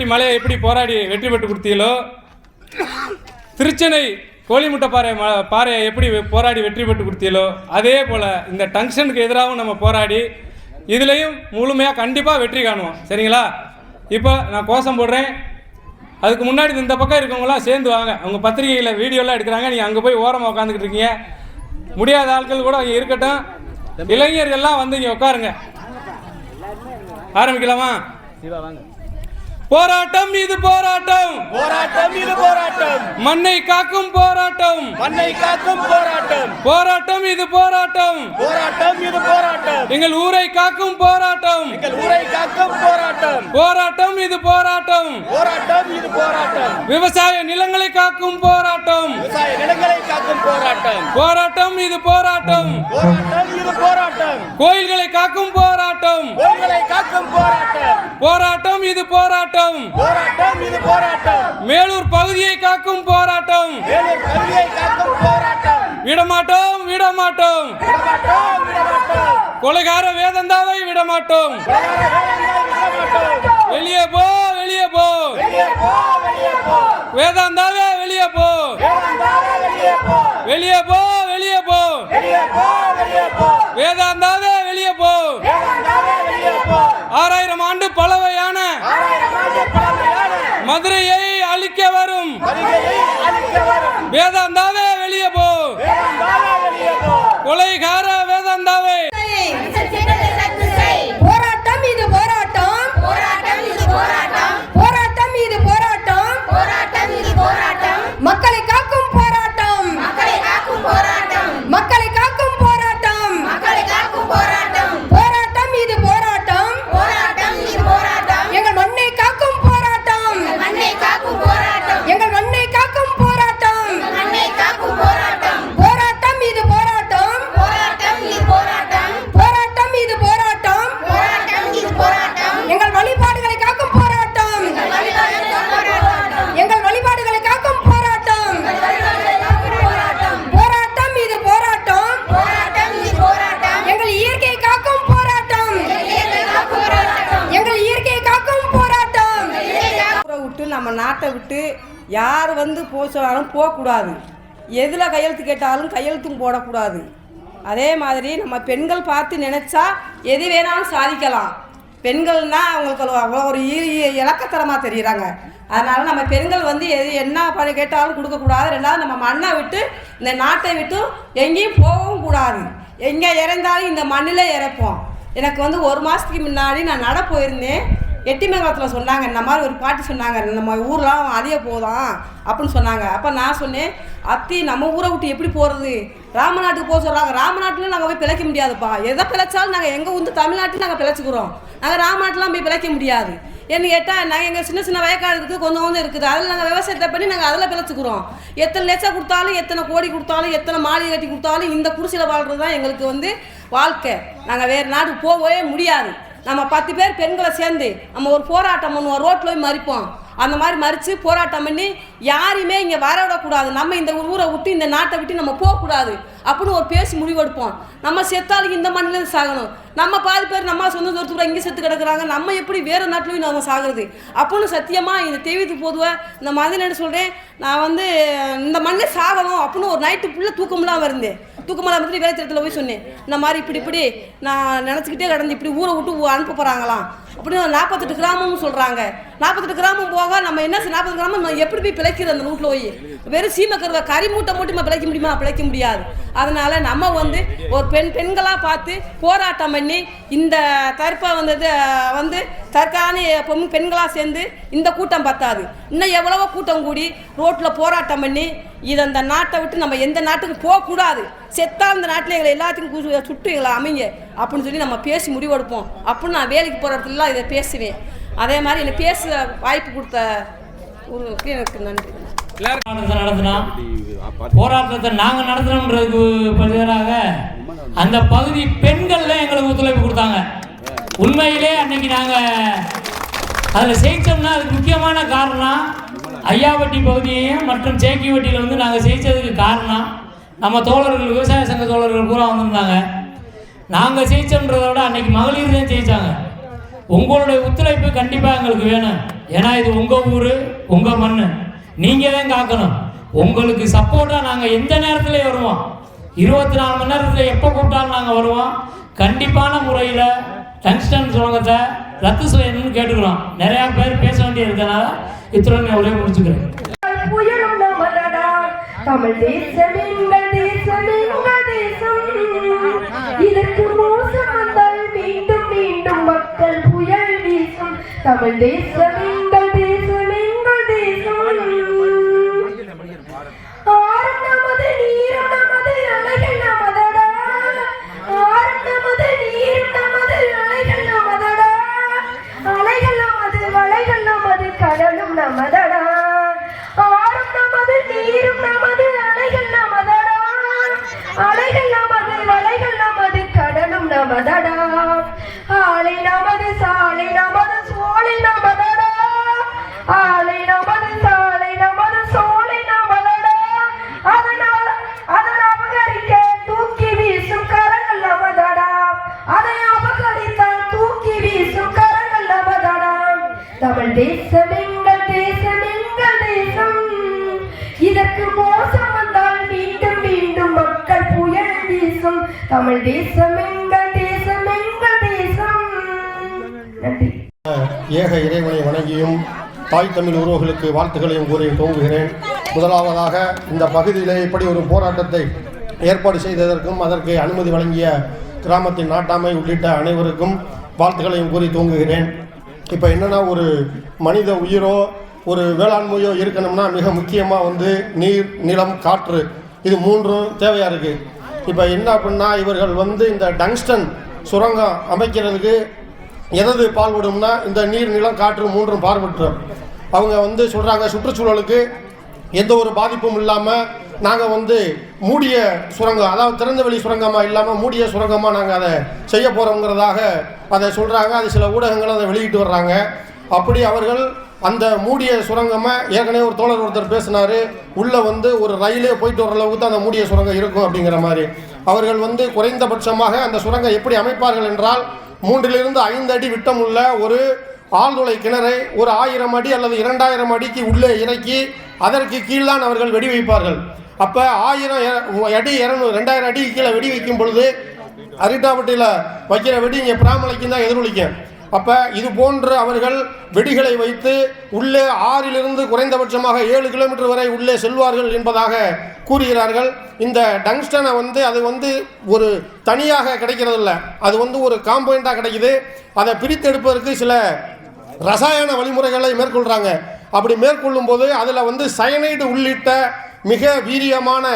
ஆண்டிப்பட்டி மலையை எப்படி போராடி வெற்றி பெற்று கொடுத்தீங்களோ திருச்சென்னை கோழிமுட்டை பாறை பாறையை எப்படி போராடி வெற்றி பெற்று கொடுத்தீங்களோ அதே போல் இந்த டங்ஷனுக்கு எதிராகவும் நம்ம போராடி இதுலேயும் முழுமையாக கண்டிப்பாக வெற்றி காணுவோம். சரிங்களா? இப்போ நான் கோஷம் போடுறேன். அதுக்கு முன்னாடி இந்த பக்கம் இருக்கவங்களாம் சேர்ந்து வாங்க. அவங்க பத்திரிகையில் வீடியோலாம் எடுக்கிறாங்க. நீங்கள் அங்கே போய் ஓரமாக உட்காந்துக்கிட்டு இருக்கீங்க. முடியாத ஆட்கள் கூட அங்கே இருக்கட்டும். இளைஞர்கள்லாம் வந்து இங்கே உட்காருங்க. ஆரம்பிக்கலாமா? போராட்டம் இது போராட்டம். போராட்டம் இது போராட்டம். மண்ணை காக்கும் போராட்டம். மண்ணை காக்கும் போராட்டம். போராட்டம் இது போராட்டம். போராட்டம் இது போராட்டம். எங்கள் ஊரை காக்கும் போராட்டம். எங்கள் ஊரை காக்கும் போராட்டம். போராட்டம் இது போராட்டம். போராட்டம் இது போராட்டம். விவசாய நிலங்களை காக்கும் போராட்டம். விவசாய நிலங்களை காக்கும் போராட்டம். போராட்டம் இது போராட்டம். போராட்டம் இது போராட்டம். கோயில்களை காக்கும் போராட்டம். கோயில்களை காக்கும் போராட்டம். போராட்டம் இது போராட்டம். போராட்டம். இது போராட்டம். மேலூர் பகுதியை காக்கும் போராட்டம். காக்கும் விடமாட்டோம் விடமாட்டோம். விடமாட்டோம் விடமாட்டோம். கொலைகார வேதந்தாவை விடமாட்டோம். வெளியே போ வெளியே போ. வேதாந்தாவே வெளியே போ. வெளியே போ. வெளியே போ வேதாந்தாவே வெளியே போ. ஆறாயிரம் ஆண்டு பழவையான பழமையான மதுரையை அழிக்க வரும். வேதாந்தாவே நம்ம நாட்டை விட்டு யார் வந்து போக சொன்னாலும் போகக்கூடாது. எதில் கையெழுத்து கேட்டாலும் கையெழுத்தும் போடக்கூடாது. அதே மாதிரி நம்ம பெண்கள் பார்த்து நினச்சா எது வேணாலும் சாதிக்கலாம். பெண்கள்னா அவங்களுக்கு அவ்வளோ ஒரு இ- இலக்கத்தரமாக தெரிகிறாங்க அதனால் நம்ம பெண்கள் வந்து எது என்ன பண்ணி கேட்டாலும் கொடுக்கக்கூடாது. ரெண்டாவது நம்ம மண்ணை விட்டு இந்த நாட்டை விட்டு எங்கேயும் போகவும் கூடாது. எங்கே இறந்தாலும் இந்த மண்ணில் இறப்போம். எனக்கு வந்து ஒரு மாதத்துக்கு முன்னாடி நான் நட போயிருந்தேன். எட்டிமங்கலத்தில் சொன்னாங்க இந்த மாதிரி ஒரு பாட்டி சொன்னாங்க நம்ம ஊர்லாம் அழிய போதான் அப்படின்னு சொன்னாங்க. அப்போ நான் சொன்னேன் அத்தி நம்ம ஊரை விட்டு எப்படி போகிறது ராமநாட்டுக்கு போக சொல்கிறாங்க ராமநாட்டில் நாங்கள் போய் பிழைக்க முடியாதுப்பா. எதை பிழைச்சாலும் நாங்கள் எங்கள் வந்து தமிழ்நாட்டில் நாங்கள் பிழைச்சிக்கிறோம். நாங்கள் ராமநாட்டிலாம் போய் பிழைக்க முடியாது. என்ன கேட்டால் நாங்கள் எங்கள் சின்ன சின்ன வயக்காடு இருக்குது கொஞ்சம் கொஞ்சம் இருக்குது. அதில் நாங்கள் விவசாயத்தை பண்ணி நாங்கள் அதில் பிழைச்சிக்கிறோம். எத்தனை லட்சம் கொடுத்தாலும் எத்தனை கோடி கொடுத்தாலும் எத்தனை மாளிகை கட்டி கொடுத்தாலும் இந்த குடிசையில் வாழ்கிறது தான் எங்களுக்கு வந்து வாழ்க்கை. நாங்கள் வேறு நாட்டுக்கு போகவே முடியாது. நம்ம பத்து பேர் பெண்களை சேர்ந்து நம்ம ஒரு போராட்டம் பண்ணுவோம் ரோட்டில் போய் மறிப்போம். அந்த மாதிரி மறித்து போராட்டம் பண்ணி யாரையுமே இங்கே வர விடக்கூடாது நம்ம இந்த ஊரை விட்டு இந்த நாட்டை விட்டு நம்ம போகக்கூடாது அப்படின்னு ஒரு பேசி முடிவெடுப்போம். நம்ம செத்தாலும் இந்த மண்ணில் சாகணும். நம்ம பாதி பேர் நம்ம சொந்த தூரத்துக்கு இங்கே செத்து கிடக்குறாங்க. நம்ம எப்படி வேறு நாட்டிலையும் நம்ம சாகுறது? அப்படின்னு சத்தியமாக இந்த தெய்வத்துக்கு போதுவ இந்த மதில் சொல்கிறேன் நான் வந்து இந்த மண்ணே சாகணும் அப்படின்னு ஒரு நைட்டு ஃபுல்லாக தூக்கம்லாம் வருந்தேன் தூக்கமெல்லாம் இருந்துட்டு வேலைத்திட்டத்தில் போய் சொன்னேன். இந்த மாதிரி இப்படி இப்படி நான் நினச்சிக்கிட்டே கிடந்து இப்படி ஊரை விட்டு அனுப்ப போகிறாங்களாம் அப்படின்னு நாற்பத்தெட்டு கிராமம்னு சொல்கிறாங்க நாற்பத்தெட்டு கிராமம் போக நம்ம என்ன நாற்பது கிராமம் எப்படி போய் பிழைக்கிறது அந்த ரூட்டில் போய்? வெறும் சீமக்கருவ கறி மூட்டை மட்டும் நம்ம பிழைக்க முடியுமா? பிழைக்க முடியாது. அதனால் நம்ம வந்து ஒரு பெண் பெண்களாக பார்த்து போராட்டம் பண்ணி இந்த தற்பை வந்தது வந்து தற்கான பெண்களாக சேர்ந்து இந்த கூட்டம் பத்தாது. இன்னும் எவ்வளவோ கூட்டம் கூடி ரோட்டில் போராட்டம் பண்ணி இதை அந்த நாட்டை விட்டு நம்ம எந்த நாட்டுக்கு போகக்கூடாது செத்தால் அந்த நாட்டில் எங்களை எல்லாத்துக்கும் கு- சுட்டு எங்களை அமைங்க. அப்படின்னு சொல்லி நம்ம பேசி முடிவெடுப்போம் அப்படின்னு நான் வேலைக்கு போகிற இடத்துலலாம் இதை பேசுவேன். அதே மாதிரி என்னை பேச வாய்ப்பு கொடுத்த ஒரு எனக்கு நன்றி. எல்லாரும் போராட்டத்தை போராட்டத்தை நாங்கள் நடத்தினோம்ன்றதுக்கு பதிலாக அந்த பகுதி பெண்கள் தான் எங்களுக்கு ஒத்துழைப்பு கொடுத்தாங்க. உண்மையிலே அன்னைக்கு நாங்கள் அதில் ஜெயிச்சோம்னா அதுக்கு முக்கியமான காரணம் ஐயாவட்டி பகுதியையும் மற்றும் சேக்கிவட்டியில் வந்து நாங்கள் ஜெயித்ததுக்கு காரணம் நம்ம தோழர்கள் விவசாய சங்க தோழர்கள் பூரா வந்திருந்தாங்க. நாங்கள் ஜெயிச்சோன்றதை விட அன்னைக்கு மகளிர் தான் ஜெயித்தாங்க உங்களுடைய ஒத்துழைப்பு கண்டிப்பாக எங்களுக்கு வேணும். ஏன்னா இது உங்கள் ஊர் உங்கள் மண் நீங்கள் தான் காக்கணும். உங்களுக்கு சப்போர்ட்டாக நாங்கள் எந்த நேரத்தில் வருவோம்? இருபத்தி நாலு மணி நேரத்தில் எப்போ கூப்பிட்டாலும் நாங்கள் வருவோம். கண்டிப்பான முறையில் டங்ஸ்டன் சுரங்கத்தை ரத்து செய்யணும்னு கேட்டுக்கிறோம். நிறையா பேர் பேச வேண்டியது இருக்கனால இத்துடன் ஒரே முடிச்சுக்கிறேன். தமிழ் தேசம் எங்கள் தேசம் எங்கள் தேசம். இதற்கு மோசம் வந்தால் மீண்டும் மீண்டும் மக்கள் புயல் வீசும் தமிழ் தேசம். தமிழ் தேசம் எங்கள் தேசம் எங்கள் தேசம்? நன்றி. ஏக இறைவனை வணங்கியும் தாய் தமிழ் உறவுகளுக்கு வாழ்த்துக்களையும் கூறி துவங்குகிறேன். முதலாவதாக இந்த பகுதியிலே இப்படி ஒரு போராட்டத்தை ஏற்பாடு செய்ததற்கும் அதற்கு அனுமதி வழங்கிய கிராமத்தின் நாட்டாமை உள்ளிட்ட அனைவருக்கும் வாழ்த்துக்களையும் கூறி தூங்குகிறேன் இப்போ என்னென்னா ஒரு மனித உயிரோ ஒரு வேளாண்மையோ இருக்கணும்னா மிக முக்கியமாக வந்து நீர் நிலம் காற்று இது மூன்றும் தேவையாக இருக்குது இப்போ என்ன அப்படின்னா இவர்கள் வந்து இந்த டங்ஸ்டன் சுரங்கம் அமைக்கிறதுக்கு எதது பால்படும்னா இந்த நீர் நிலம் காற்று மூன்றும் பார்வையிட்டோம் அவங்க வந்து சொல்கிறாங்க சுற்றுச்சூழலுக்கு எந்த ஒரு பாதிப்பும் இல்லாமல் நாங்கள் வந்து மூடிய சுரங்கம் அதாவது திறந்த வெளி சுரங்கமாக இல்லாமல் மூடிய சுரங்கமாக நாங்கள் அதை செய்ய போகிறோங்கிறதாக அதை சொல்கிறாங்க அது சில ஊடகங்கள் அதை வெளியிட்டு வர்றாங்க. அப்படி அவர்கள் அந்த மூடிய சுரங்கமாக ஏற்கனவே ஒரு தோழர் ஒருத்தர் பேசினார் உள்ளே வந்து ஒரு ரயிலே போயிட்டு வர அளவுக்கு தான் அந்த மூடிய சுரங்கம் இருக்கும் அப்படிங்கிற மாதிரி. அவர்கள் வந்து குறைந்தபட்சமாக அந்த சுரங்கம் எப்படி அமைப்பார்கள் என்றால் மூன்றிலிருந்து ஐந்து அடி விட்டமுள்ள ஒரு ஆழ்துளை கிணறை ஒரு ஆயிரம் அடி அல்லது இரண்டாயிரம் அடிக்கு உள்ளே இறக்கி அதற்கு கீழ்தான் அவர்கள் வெடி வைப்பார்கள் அப்போ ஆயிரம் அடி இரநூறு ரெண்டாயிரம் அடி கீழே வெடி வைக்கும் பொழுது அரிட்டாப்பட்டியில் வைக்கிற வெடி இங்கே பிராமலைக்கும் தான் எதிரொலிக்கும். அப்போ இது போன்று அவர்கள் வெடிகளை வைத்து உள்ளே ஆறிலிருந்து குறைந்தபட்சமாக ஏழு கிலோமீட்டர் வரை உள்ளே செல்வார்கள் என்பதாக கூறுகிறார்கள். இந்த டங்ஸ்டனை வந்து அது வந்து ஒரு தனியாக கிடைக்கிறதில்ல. அது வந்து ஒரு காம்பவுண்டாக கிடைக்குது. அதை பிரித்தெடுப்பதற்கு சில ரசாயன வழிமுறைகளை மேற்கொள்கிறாங்க அப்படி மேற்கொள்ளும் போது அதில் வந்து சயனைடு உள்ளிட்ட மிக வீரியமான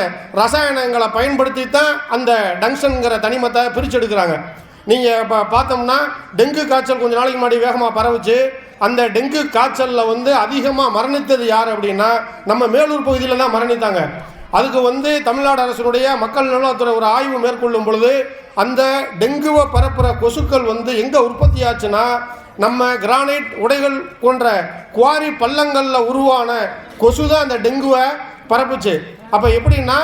ரசாயனங்களை பயன்படுத்தி தான் அந்த டங்ஷன்கிற தனிமத்தை பிரிச்செடுக்கிறாங்க. நீங்கள் இப்போ பார்த்தோம்னா டெங்கு காய்ச்சல் கொஞ்சம் நாளைக்கு முன்னாடி வேகமாக பரவுச்சு. அந்த டெங்கு காய்ச்சலில் வந்து அதிகமாக மரணித்தது யார் அப்படின்னா நம்ம மேலூர் பகுதியில் தான் மரணித்தாங்க. அதுக்கு வந்து தமிழ்நாடு அரசினுடைய மக்கள் நலத்துறை ஒரு ஆய்வு மேற்கொள்ளும் பொழுது அந்த டெங்குவை பரப்புகிற கொசுக்கள் வந்து எங்கே உற்பத்தி ஆச்சுன்னா நம்ம கிரானைட் உடைகள் போன்ற குவாரி பள்ளங்களில் உருவான கொசு தான் அந்த டெங்குவை பரப்புச்சு. அப்போ எப்படின்னா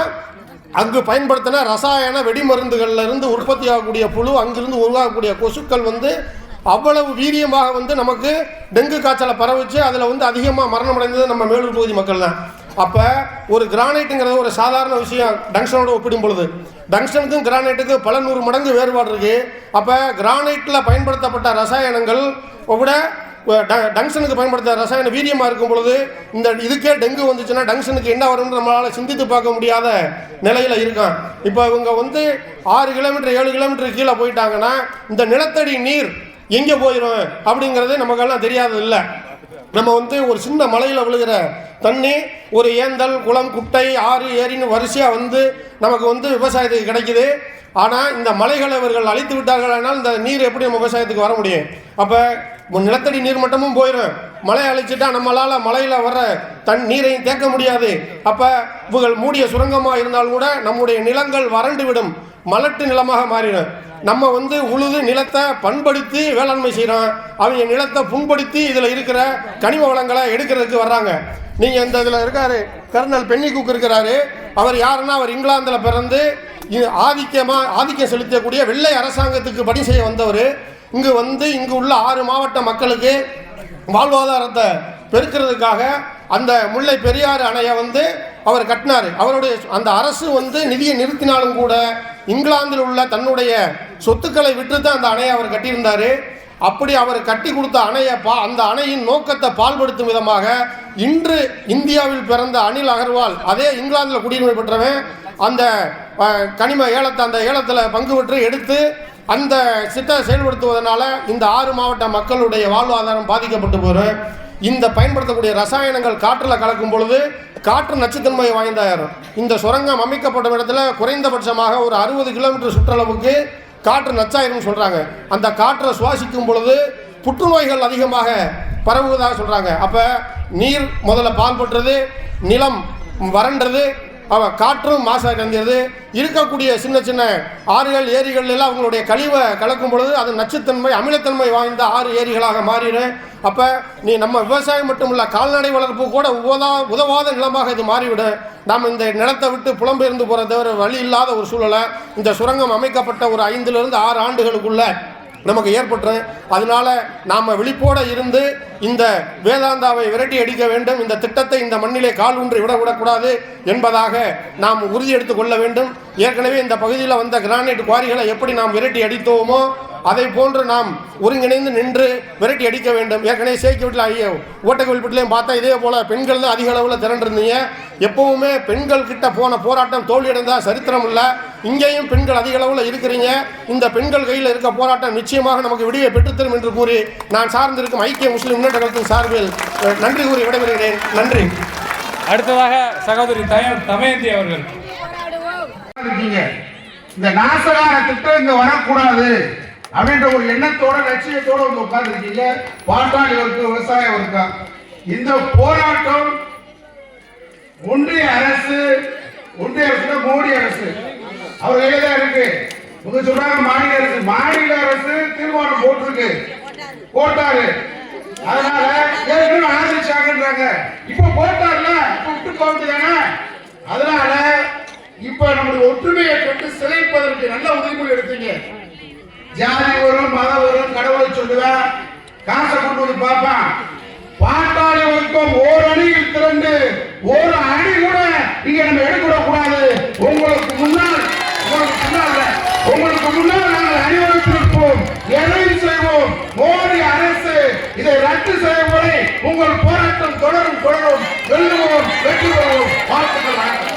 அங்கு பயன்படுத்தின ரசாயன வெடிமருந்துகள்லேருந்து உற்பத்தி ஆகக்கூடிய புழு அங்கிருந்து உருவாகக்கூடிய கொசுக்கள் வந்து அவ்வளவு வீரியமாக வந்து நமக்கு டெங்கு காய்ச்சலை பரவிச்சு. அதில் வந்து அதிகமாக மரணம் அடைந்தது நம்ம மேலூர் பகுதி மக்கள் தான். அப்போ ஒரு கிரானைட்டுங்கிறது ஒரு சாதாரண விஷயம். டங்ஷனோட ஒப்பிடும் பொழுது. டங்ஷனுக்கும் கிரானைட்டுக்கும் பல நூறு மடங்கு வேறுபாடு இருக்குது அப்போ கிரானைட்டில் பயன்படுத்தப்பட்ட ரசாயனங்கள் விட டங்ஷனுக்கு பயன்படுத்த ரசாயன வீரியமாக இருக்கும் பொழுது இந்த இதுக்கே டெங்கு வந்துச்சுன்னா டங்ஷனுக்கு என்ன வரும்னு நம்மளால் சிந்தித்து பார்க்க முடியாத நிலையில் இருக்கான். இப்போ இவங்க வந்து ஆறு கிலோமீட்டர் ஏழு கிலோமீட்டர் கீழே போயிட்டாங்கன்னா இந்த நிலத்தடி நீர் எங்கே போயிடும் அப்படிங்கிறது நமக்கெல்லாம் தெரியாதது இல்லை நம்ம வந்து ஒரு சின்ன மலையில் விழுகிற தண்ணி ஒரு ஏந்தல் குளம் குட்டை ஆறு ஏரின்னு வரிசையாக வந்து நமக்கு வந்து விவசாயத்துக்கு கிடைக்குது. ஆனால் இந்த மலைகளை இவர்கள் அழித்து விட்டார்கள் ஆனால் இந்த நீர் எப்படி நம்ம விவசாயத்துக்கு வர முடியும்? அப்போ நிலத்தடி நீர் மட்டமும் போயிடும் மலை அழிச்சிட்டா நம்மளால் மலையில் வர்ற தன் நீரையும் தேக்க முடியாது. அப்போ இவர்கள் மூடிய சுரங்கமாக இருந்தாலும் கூட நம்முடைய நிலங்கள் வறண்டு விடும். மலட்டு நிலமாக மாறிடும். நம்ம வந்து உழுது நிலத்தை பண்படுத்தி வேளாண்மை செய்கிறோம் அவங்க நிலத்தை புண்படுத்தி இதில் இருக்கிற கனிம வளங்களை எடுக்கிறதுக்கு வர்றாங்க. நீங்கள் இந்த இதில் இருக்காரு. கர்னல் பென்னி குக் இருக்கிறாரு. அவர் யாருன்னா அவர் இங்கிலாந்தில் பிறந்து ஆதிக்கமாக ஆதிக்கம் செலுத்தக்கூடிய வெள்ளை அரசாங்கத்துக்கு பணி செய்ய வந்தவர். இங்கு வந்து இங்கு உள்ள ஆறு மாவட்ட மக்களுக்கு வாழ்வாதாரத்தை பெருக்கிறதுக்காக அந்த முல்லை பெரியாறு அணையை வந்து அவர் கட்டினார். அவருடைய அந்த அரசு வந்து நிதியை நிறுத்தினாலும் கூட இங்கிலாந்தில் உள்ள தன்னுடைய சொத்துக்களை விற்று தான் அந்த அணையை அவர் கட்டியிருந்தார். அப்படி அவர் கட்டி கொடுத்த அணையை பா அந்த அணையின் நோக்கத்தை பால்படுத்தும் விதமாக இன்று இந்தியாவில் பிறந்த அனில் அகர்வால் அதே இங்கிலாந்தில் குடியுரிமை பெற்றவன் அந்த கனிம ஏலத்தை அந்த ஏலத்தில் பங்கு பெற்று எடுத்து அந்த சிட்டை செயல்படுத்துவதனால இந்த ஆறு மாவட்ட மக்களுடைய வாழ்வாதாரம் பாதிக்கப்பட்டு போகிறோம் இந்த பயன்படுத்தக்கூடிய ரசாயனங்கள் காற்றில் கலக்கும் பொழுது காற்று நச்சுத்தன்மை வாய்ந்தாயிரும் இந்த சுரங்கம் அமைக்கப்பட்ட இடத்துல குறைந்தபட்சமாக ஒரு அறுபது கிலோமீட்டர் சுற்றளவுக்கு காற்று நச்சாயிரும்னு சொல்கிறாங்க அந்த காற்றை சுவாசிக்கும் பொழுது புற்றுநோய்கள் அதிகமாக பரவுவதாக சொல்கிறாங்க அப்போ நீர் முதல்ல பால்படுறது நிலம் வறண்டது அவன் காற்றும் மாசடைந்தது இருக்கக்கூடிய சின்ன சின்ன ஆறுகள் ஏரிகள் எல்லாம் அவங்களுடைய கழிவை கலக்கும் பொழுது அது நச்சுத்தன்மை அமிலத்தன்மை வாய்ந்த ஆறு ஏரிகளாக மாறிடும் அப்போ நீ நம்ம விவசாயம் மட்டும் இல்லை கால்நடை வளர்ப்பு கூட உதவா உதவாத நிலமாக இது மாறிவிடும் நாம் இந்த நிலத்தை விட்டு புலம்பெயர்ந்து போகிற தவிர வழி இல்லாத ஒரு சூழலை இந்த சுரங்கம் அமைக்கப்பட்ட ஒரு ஐந்துலேருந்து ஆறு ஆண்டுகளுக்குள்ள நமக்கு ஏற்பட்டுரும் அதனால நாம் விழிப்போடு இருந்து இந்த வேதாந்தாவை விரட்டி அடிக்க வேண்டும். இந்த திட்டத்தை இந்த மண்ணிலே கால் ஒன்று விட விடக்கூடாது என்பதாக நாம் உறுதி எடுத்துக் கொள்ள வேண்டும். ஏற்கனவே இந்த பகுதியில் வந்த கிரானைட் குவாரிகளை எப்படி நாம் விரட்டி அடித்தோமோ அதை போன்று நாம் ஒருங்கிணைந்து நின்று விரட்டி அடிக்க வேண்டும். ஏற்கனவே சேக்கி வீட்டில் ஐயோ ஓட்டக்கோவில்பட்டிலையும் பார்த்தா இதே போல் பெண்கள் தான் அதிக அளவில் திரண்டிருந்தீங்க. எப்பவுமே பெண்கள் கிட்ட போன போராட்டம் தோல்வியடைந்தா சரித்திரம் இல்லை. இங்கேயும் பெண்கள் அதிக அளவில் இருக்கிறீங்க. இந்த பெண்கள் கையில் இருக்க போராட்டம் நிச்சயமாக நமக்கு விடிவை பெற்றுத்தரும் என்று கூறி நான் சார்ந்திருக்கும் ஐக்கிய முஸ்லிம் முன்னேற்ற கழகத்தின் சார்பில் நன்றி கூறி விடைபெறுகிறேன். நன்றி. அடுத்ததாக சகோதரி தமயந்தி அவர்கள். இந்த நாசகார திட்டம் இங்க வரக்கூடாது. அப்படின்ற ஒரு எண்ணத்தோட லட்சியத்தோட வந்து உட்கார்ந்துருக்கீங்க. பாட்டாளி வர்க்க விவசாய வர்க்கம் இந்த போராட்டம் ஒன்றிய அரசு ஒன்றிய அரசு மோடி அரசு. அவர் கையில தான் இருக்கு. இவங்க சொல்றாங்க மாநில அரசு. மாநில அரசு தீர்மானம் போட்டிருக்கு. போட்டாரு. அதனால ஏற்கனவே ஆதரிச்சாங்கன்றாங்க. இப்ப போட்டார்ல இப்ப விட்டு போகுதுதானே அதனால இப்ப நம்மளுடைய ஒற்றுமையை கொண்டு சிலைப்பதற்கு நல்ல உதவிகள் எடுத்தீங்க. ஜாதி வரும் மதம் வரும் கடவுளை சொல்லுவேன் காசை கொண்டு வந்து பார்ப்பான் பாட்டாளி வர்க்கம் ஓர் அணியில் திரண்டு ஒரு அணி கூட இங்க நம்ம எடுக்க கூடாது. உங்களுக்கு முன்னால் உங்களுக்கு முன்னால் உங்களுக்கு முன்னால் நாங்கள் அணிவகுத்திருப்போம் எதையும் செய்வோம். மோடி அரசு இதை ரத்து செய்யும் வரை உங்கள் போராட்டம் தொடரும் தொடரும். வெல்லுவோம் வெற்றி பெறுவோம். வாழ்த்துக்கள் வணக்கம்.